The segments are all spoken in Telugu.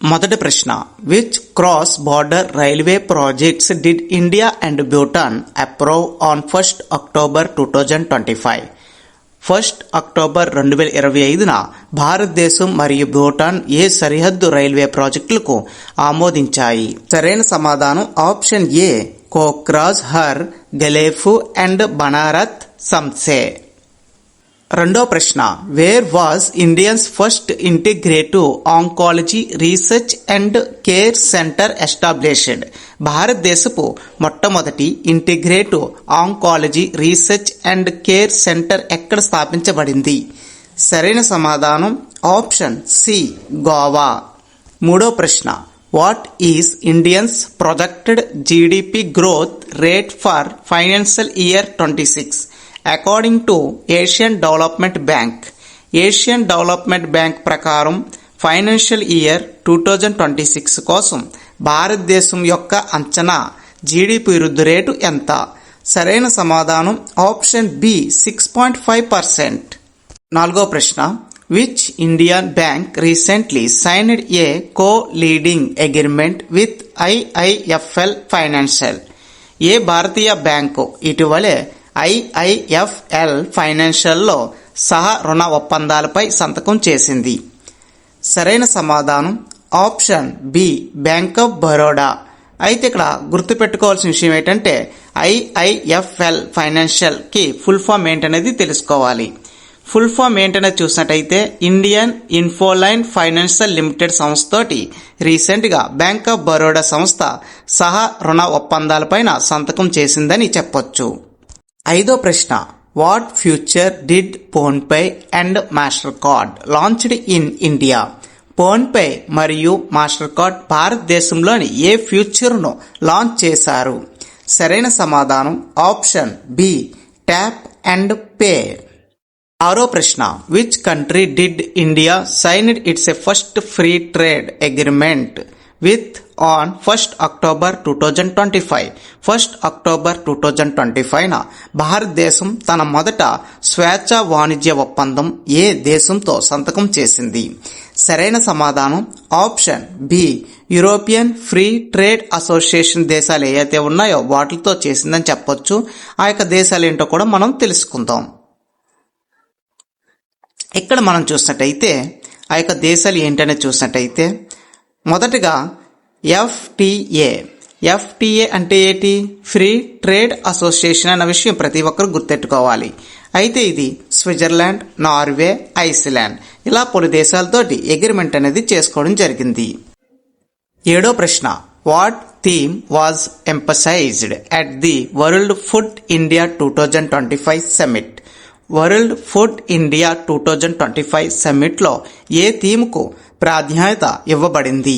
మొదటి ప్రశ్న. Which cross border railway projects did India and Bhutan approve on first October two thousand twenty five first October రెండు వేల ఇరవై ఐదున భారతదేశం మరియు భూటాన్ ఏ సరిహద్దు రైల్వే ప్రాజెక్టులకు ఆమోదించాయి? సరైన సమాధానం option A Kokrajhar Gelephu and Banarhat Samtse రెండో ప్రశ్న where was India's first integrative oncology research and care centre established భారతదేశపు మొట్టమొదటి integrative oncology research and care centre ఎక్కడ స్థాపించబడింది? సరైన సమాధానం ఆప్షన్ సి గోవా. మూడో ప్రశ్న what is India's projected GDP growth rate for financial year twenty six according to Asian Development Bank Asian Development Bank ప్రకారం financial year two thousand twenty six కోసం భారతదేశం యొక్క అంచనా జీడిపి వృద్ధి రేటు ఎంత? సరైన సమాధానం option B six point five percent నాలుగో ప్రశ్న which Indian bank recently signed a co lending agreement with IIFL Financial ఏ భారతీయ బ్యాంకు ఇటీవలే ఐఐఎఫ్ఎల్ ఫైనాన్షియల్లో సహా రుణ ఒప్పందాలపై సంతకం చేసింది. సరైన సమాధానం? Option B Bank of Baroda అయితే ఇక్కడ గుర్తుపెట్టుకోవాల్సిన విషయం ఏంటంటే ఐఐఎఫ్ఎల్ ఫైనాన్షియల్కి ఫుల్ ఫామ్ ఏంటనేది తెలుసుకోవాలి. ఫుల్ ఫామ్ ఏంటనేది చూసినట్టయితే ఇండియన్ ఇన్ఫోలైన్ ఫైనాన్షియల్ లిమిటెడ్ సంస్థతోటి రీసెంట్గా బ్యాంక్ ఆఫ్ బరోడా సంస్థ సహా రుణ ఒప్పందాలపైన సంతకం చేసిందని చెప్పొచ్చు. ఐదో ప్రశ్న. What future did PhonePe and Mastercard launched in India PhonePe మరియు మాస్టర్ కార్డ్ భారతదేశంలోని ఏ ఫ్యూచర్ను లాంచ్ చేశారు? సరైన సమాధానం option B tap and pay ఆరో ప్రశ్న. Which country did India signed its a first free trade agreement with on first October two thousand twenty five first October two thousand twenty ఫైవ్న భారతదేశం తన మొదట స్వేచ్ఛ వాణిజ్య ఒప్పందం ఏ దేశంతో సంతకం చేసింది. సరైన సమాధానం option B. European Free Trade Association దేశాలు ఏవైతే ఉన్నాయో వాటితో చేసిందని చెప్పొచ్చు. ఆ యొక్క దేశాలు ఏంటో కూడా మనం తెలుసుకుందాం. ఇక్కడ మనం చూసినట్టయితే ఆ యొక్క దేశాలు ఏంటనే చూసినట్టయితే మొదటగా ఎఫ్టిఏ ఎఫ్టిఏ అంటే ఏంటి? ఫ్రీ ట్రేడ్ అసోసియేషన్ అన్న విషయం ప్రతి ఒక్కరు గుర్తెట్టుకోవాలి. అయితే ఇది స్విట్జర్లాండ్ నార్వే ఐస్లాండ్ ఇలా పలు దేశాలతోటి అగ్రిమెంట్ అనేది చేసుకోవడం జరిగింది. ఏడో ప్రశ్న. What theme was emphasized at the World Food India two thousand twenty five summit World Food India two thousand twenty five సమ్మిట్లో ఏ థీమ్కు ప్రాధాన్యత ఇవ్వబడింది.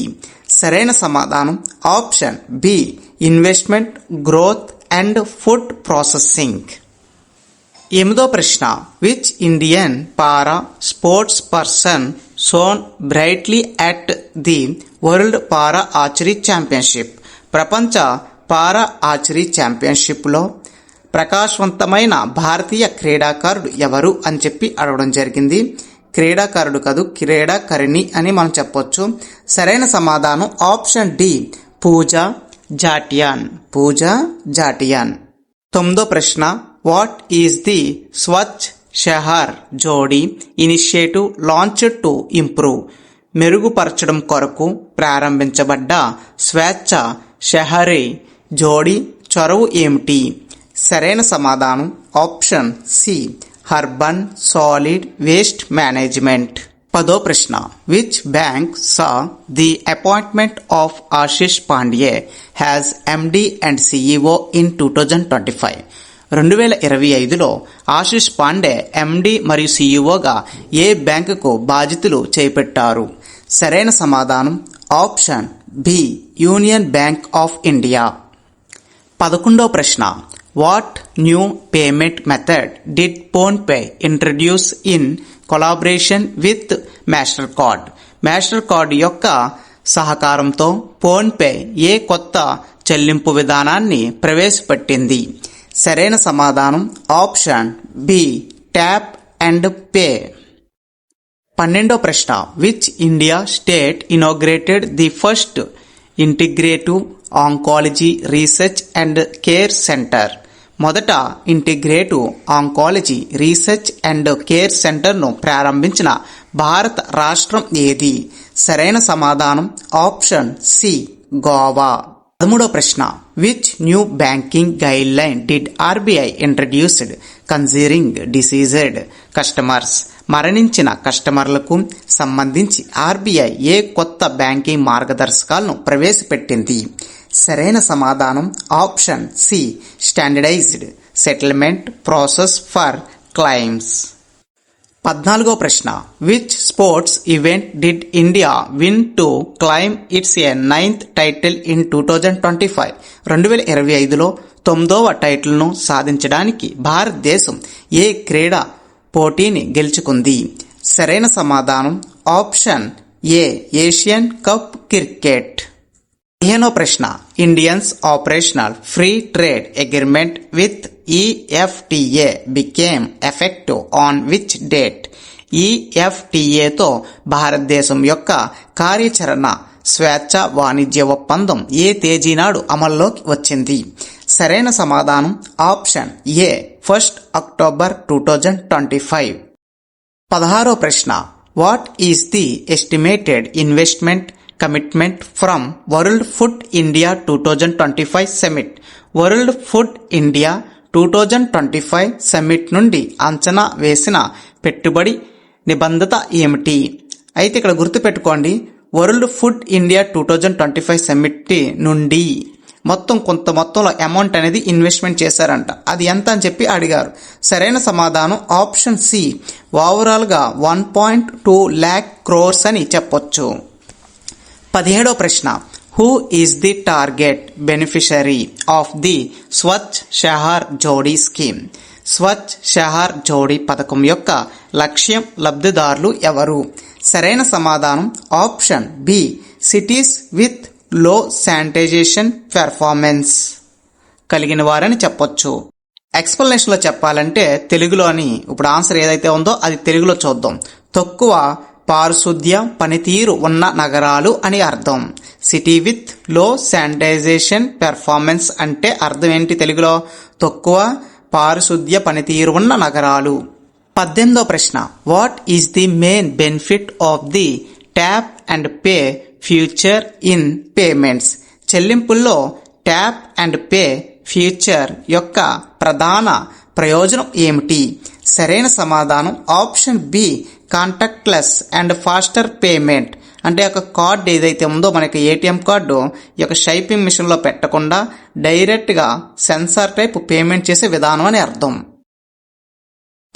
సరైన సమాధానం option B investment growth and food processing. ఎనిమిదో ప్రశ్న which Indian para sports person shone brightly at the World Para Archery championship? ప్రపంచ పారా ఆర్చరీ ఛాంపియన్షిప్లో ప్రకాశవంతమైన భారతీయ క్రీడాకారుడు ఎవరు అని చెప్పి అడగడం జరిగింది. క్రీడాకారుడు కాదు క్రీడాకరిణి అని మనం చెప్పొచ్చు. సరైన సమాధానం ఆప్షన్ డి పూజ జాటియాన్. పూజ జాటియాన్. తొమ్మిదో ప్రశ్న what is the Swachh Shahar? Jodi initiative launch to improve. మెరుగుపరచడం కొరకు ప్రారంభించబడ్డ స్వేచ్ఛ షెహరే. జోడీ చొరవ ఏమిటి? సరైన సమాధానం option C urban solid waste management. పదో ప్రశ్న. Which bank saw the appointment of Ashish Pandey as MD and CEO in two thousand twenty five రెండు వేల ఇరవై ఐదులో ఆశిష్ పాండే ఎండి మరియు సీఈఓగా ఏ బ్యాంకుకు బాధ్యతలు చేపట్టారు? సరైన సమాధానం. Option B Union Bank of India పదకొండో ప్రశ్న. What new payment method did PhonePe introduce in collaboration with Mastercard Mastercard యొక్క సహకారంతో ఫోన్పే ఏ కొత్త చెల్లింపు విధానాన్ని ప్రవేశపెట్టింది? సరైన సమాధానం option B tap and pay పన్నెండో ప్రశ్న. Which India state inaugurated the first integrative oncology research and care centre మొదట integrative oncology research and care సెంటర్ను ప్రారంభించిన భారత రాష్ట్రం ఏది? సరైన సమాధానం ఆప్షన్ సి గోవా. పదమూడో ప్రశ్న. Which new banking guideline did RBI introduced? Concerning deceased customers. మరణించిన కస్టమర్లకు సంబంధించి ఆర్బీఐ ఏ కొత్త బ్యాంకింగ్ మార్గదర్శకాలను ప్రవేశపెట్టింది? సరైన సమాధానం. Option C standardised settlement process for claims పద్నాలుగో ప్రశ్న which sports event did India win to claim its a ninth title in two thousand twenty five రెండు వేల ఇరవై ఐదులో తొమ్మిదవ టైటిల్ను సాధించడానికి భారతదేశం ఏ క్రీడా పోటీని గెలుచుకుంది? సరైన సమాధానం option A Asian Cup cricket పదిహేనో ప్రశ్న. India's operational free trade agreement with EFTA became effective on which date ఈఎఫ్టిఏతో భారతదేశం యొక్క కార్యాచరణ స్వేచ్ఛ వాణిజ్య ఒప్పందం ఏ తేదీ నాడు అమల్లోకి వచ్చింది? సరైన సమాధానం? Option A first October two thousand twenty five. పదహారో ప్రశ్న. What is the estimated investment commitment from World Food India two thousand twenty five summit World Food India two thousand twenty five summit నుండి అంచనా వేసిన పెట్టుబడి నిబంధత ఏమిటి? అయితే ఇక్కడ గుర్తుపెట్టుకోండి World Food India two thousand twenty five summit నుండి మొత్తం కొంత మొత్తంలో అమౌంట్ అనేది ఇన్వెస్ట్మెంట్ చేశారంట. అది ఎంత అని చెప్పి అడిగారు. సరైన సమాధానం ఆప్షన్ సి ఓవరాల్గా one point two lakh crores అని చెప్పొచ్చు. పదిహేడో ప్రశ్న. Who is the target beneficiary of the Swachh Shahar Jodi scheme Swachh షహార్ జోడీ పథకం యొక్క లక్ష్యం లబ్ధిదారులు ఎవరు? సరైన సమాధానం ఆప్షన్ బి సిటీస్ విత్లో శానిటైజేషన్ పెర్ఫార్మెన్స్ కలిగిన వారని చెప్పొచ్చు. ఎక్స్ప్లెనేషన్లో చెప్పాలంటే తెలుగులోని ఇప్పుడు ఆన్సర్ ఏదైతే ఉందో అది తెలుగులో చూద్దాం. తక్కువ పారిశుద్ధ్య పనితీరు ఉన్న నగరాలు అని అర్థం. సిటీ విత్లో శానిటైజేషన్ పెర్ఫార్మెన్స్ అంటే అర్థం ఏంటి తెలుగులో? తక్కువ పారిశుద్ధ్య పనితీరు ఉన్న నగరాలు. పద్దెనిమిదో ప్రశ్న. What is the main benefit of the tap and pay future in payments చెల్లింపుల్లో ట్యాప్ అండ్ పే ఫ్యూచర్ యొక్క ప్రధాన ప్రయోజనం ఏమిటి? సరైన సమాధానం option B contactless and faster payment అంటే ఒక కార్డ్ ఏదైతే ఉందో మనకి ఏటీఎం కార్డు ఈ యొక్క షైపింగ్ మిషన్లో పెట్టకుండా డైరెక్ట్గా సెన్సార్ టైప్ పేమెంట్ చేసే విధానం అని అర్థం.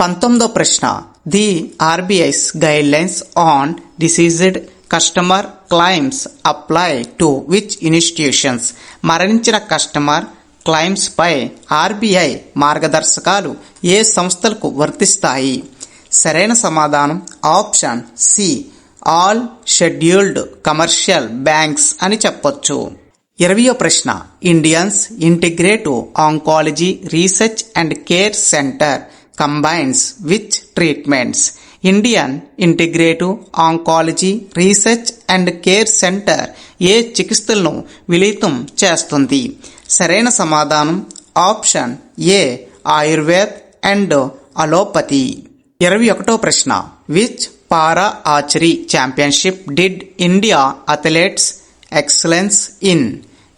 పంతొమ్మిదో ప్రశ్న. The RBI's guide lines on deceased customer claims apply to which institutions. మరణించిన కస్టమర్ క్లైమ్స్పై ఆర్బీఐ మార్గదర్శకాలు ఏ సంస్థలకు వర్తిస్తాయి? సరైన సమాధానం option C all scheduled commercial banks అని చెప్పొచ్చు. ఇరవయో ప్రశ్న Indians integrative oncology research and care centre combines which treatments? Indian integrative oncology research and care centre ఏ చికిత్సలను విలీతం చేస్తుంది? సరైన సమాధానం option A Ayurved and allopathy. ఇరవై ఒకటో ప్రశ్న. Which para archery championship did India athletes excellence in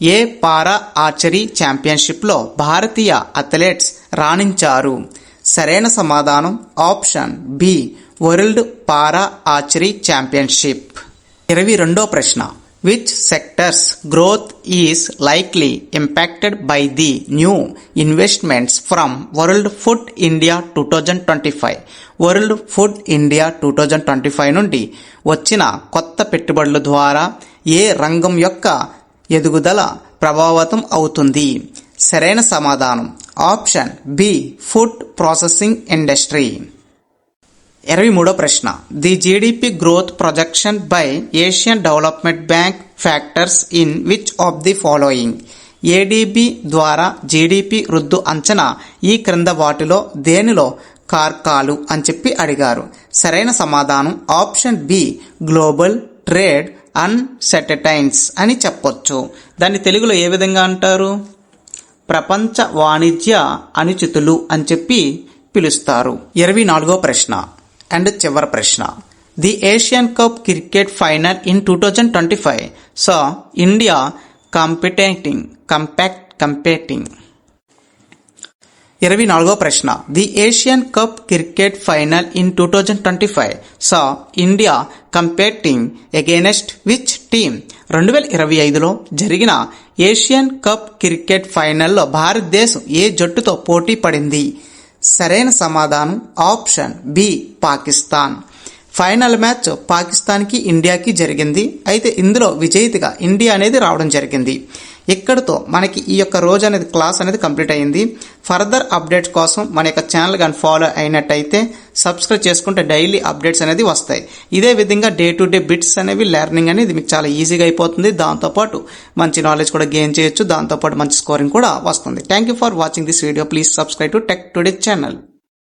A para archery ఛాంపియన్షిప్లో భారతీయ అథ్లెట్స్ రాణించారు? సరైన సమాధానం option B World Para Archery championship ఇరవై రెండో ప్రశ్న. Which sectors growth is likely impacted by the new investments from World Food India two thousand twenty five World Food India two thousand twenty five నుండి వచ్చిన కొత్త పెట్టుబడుల ద్వారా ఏ రంగం యొక్క ఎదుగుదల ప్రభావితం అవుతుంది? సరైన సమాధానం. Option B food processing industry ఇరవై మూడో ప్రశ్న. The GDP growth projection by Asian Development Bank factors in which of the following ADB ద్వారా జీడిపి వృద్ధు అంచనా ఈ క్రింద వాటిలో దేనిలో కార్కాలు అని చెప్పి అడిగారు. సరైన సమాధానం option B global trade uncertainties అని చెప్పొచ్చు. దాన్ని తెలుగులో ఏ విధంగా అంటారు? ప్రపంచ వాణిజ్య అనుచితులు అని చెప్పి పిలుస్తారు. ఇరవై నాలుగో ప్రశ్న. అండ్ చివరి ప్రశ్న. The Asian Cup cricket final in two thousand twenty five. So India competing compact competing. ఇరవై నాలుగో ప్రశ్న. The Asian Cup cricket final in two thousand twenty five. So India competing against which team? రెండు వేల ఇరవై ఐదులో జరిగిన ఏషియన్ కప్ క్రికెట్ ఫైనల్లో భారతదేశం ఏ జట్టుతో పోటీ పడింది? సరైన సమాధానం option B Pakistan. Final match పాకిస్తాన్కి ఇండియాకి జరిగింది. అయితే ఇందులో విజేతగా ఇండియా అనేది రావడం జరిగింది. ఇక్కడితో మనకి ఈ యొక్క రోజు అనేది క్లాస్ అనేది కంప్లీట్ అయింది. ఫర్దర్ అప్డేట్స్ కోసం మన యొక్క ఛానల్ కానీ ఫాలో అయినట్టయితే సబ్స్క్రైబ్ చేసుకుంటే డైలీ అప్డేట్స్ అనేది వస్తాయి. ఇదే విధంగా డే టు డే బిట్స్ అనేవి లెర్నింగ్ అనేది మీకు చాలా ఈజీగా అయిపోతుంది. దాంతోపాటు మంచి నాలెడ్జ్ కూడా గెయిన్ చేయొచ్చు. దాంతోపాటు మంచి స్కోరింగ్ కూడా వస్తుంది. Thank you for watching this video please subscribe to Tech Today channel